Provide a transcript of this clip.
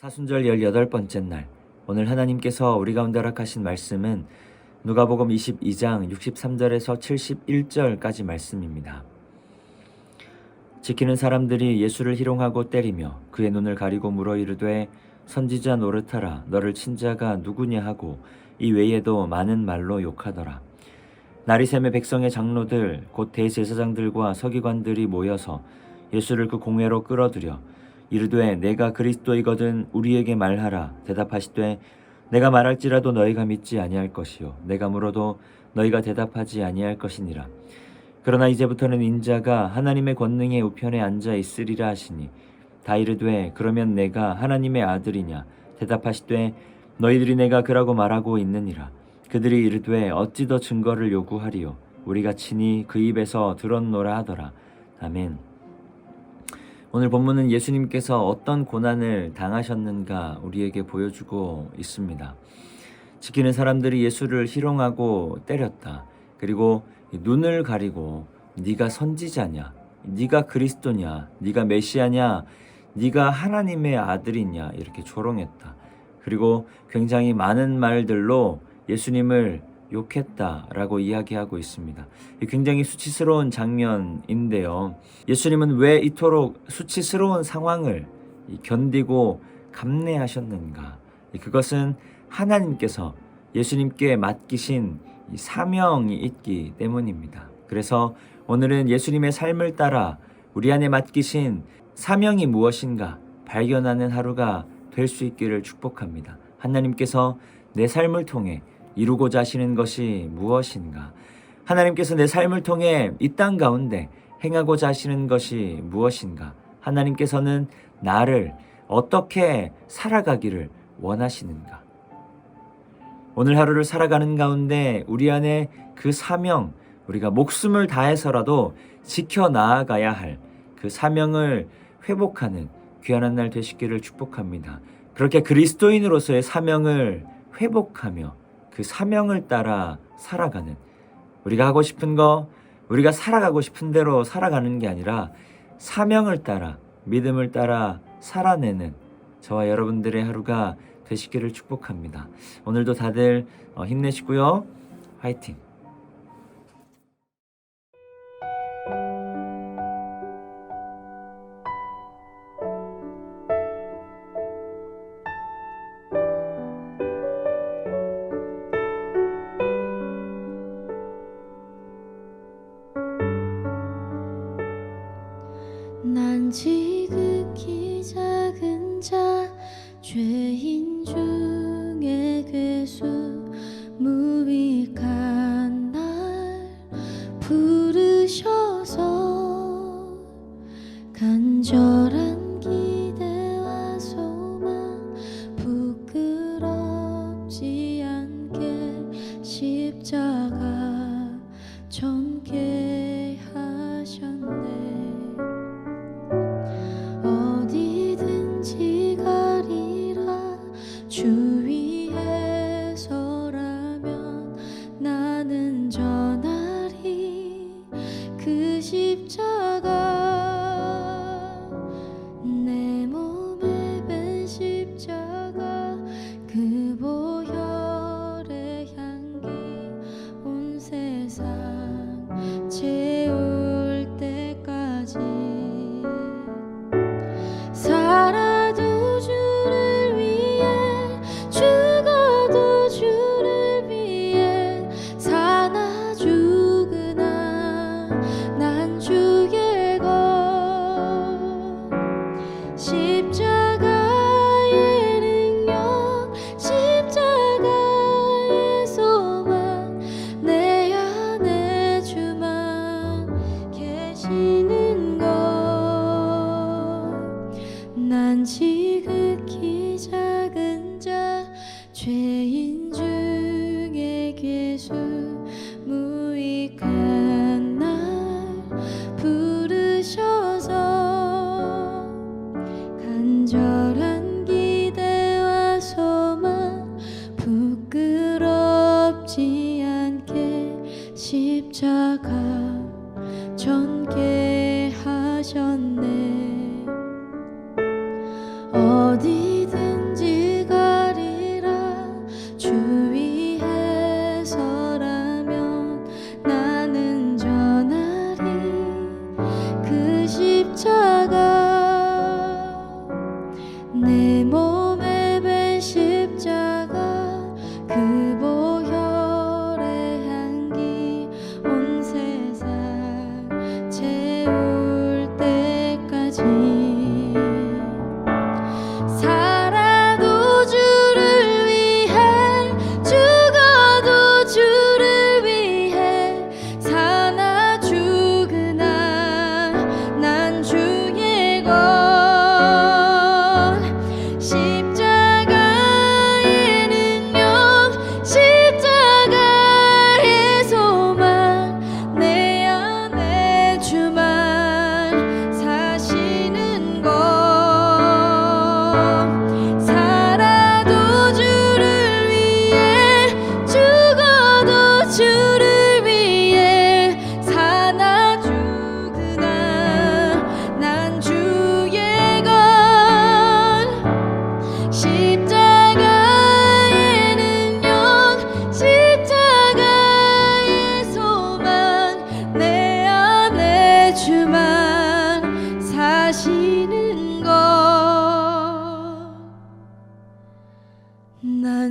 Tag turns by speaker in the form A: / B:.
A: 사순절 18번째 날 오늘 하나님께서 우리 가운데 허락하신 말씀은 누가복음 22장 63절에서 71절까지 말씀입니다. 지키는 사람들이 예수를 희롱하고 때리며 그의 눈을 가리고 물어 이르되 선지자 노릇하라 너를 친 자가 누구냐 하고 이 외에도 많은 말로 욕하더라. 나리샘의 백성의 장로들 곧 대제사장들과 서기관들이 모여서 예수를 그 공회로 끌어들여 이르되 내가 그리스도이거든 우리에게 말하라. 대답하시되 내가 말할지라도 너희가 믿지 아니할 것이요. 내가 물어도 너희가 대답하지 아니할 것이니라. 그러나 이제부터는 인자가 하나님의 권능의 우편에 앉아 있으리라 하시니 다 이르되 그러면 내가 하나님의 아들이냐? 대답하시되 너희들이 내가 그라고 말하고 있느니라. 그들이 이르되 어찌 더 증거를 요구하리요? 우리가 친히 그 입에서 들었노라 하더라. 아멘 오늘 본문은 예수님께서 어떤 고난을 당하셨는가 우리에게 보여주고 있습니다. 지키는 사람들이 예수를 희롱하고 때렸다. 그리고 눈을 가리고 네가 선지자냐? 네가 그리스도냐? 네가 메시아냐? 네가 하나님의 아들이냐? 이렇게 조롱했다. 그리고 굉장히 많은 말들로 예수님을 욕했다라고 이야기하고 있습니다. 굉장히 수치스러운 장면인데요. 예수님은 왜 이토록 수치스러운 상황을 견디고 감내하셨는가? 그것은 하나님께서 예수님께 맡기신 사명이 있기 때문입니다. 그래서 오늘은 예수님의 삶을 따라 우리 안에 맡기신 사명이 무엇인가 발견하는 하루가 될 수 있기를 축복합니다. 하나님께서 내 삶을 통해 이루고자 하시는 것이 무엇인가? 하나님께서 내 삶을 통해 이 땅 가운데 행하고자 하시는 것이 무엇인가? 하나님께서는 나를 어떻게 살아가기를 원하시는가? 오늘 하루를 살아가는 가운데 우리 안에 그 사명, 우리가 목숨을 다해서라도 지켜 나아가야 할 그 사명을 회복하는 귀한 날 되시기를 축복합니다. 그렇게 그리스도인으로서의 사명을 회복하며 그 사명을 따라 살아가는 우리가 하고 싶은 거 우리가 살아가고 싶은 대로 살아가는 게 아니라 사명을 따라 믿음을 따라 살아내는 저와 여러분들의 하루가 되시기를 축복합니다. 오늘도 다들 어, 힘내시고요. 화이팅!
B: 죄인 중에 괴수 십자가 전개 하셨네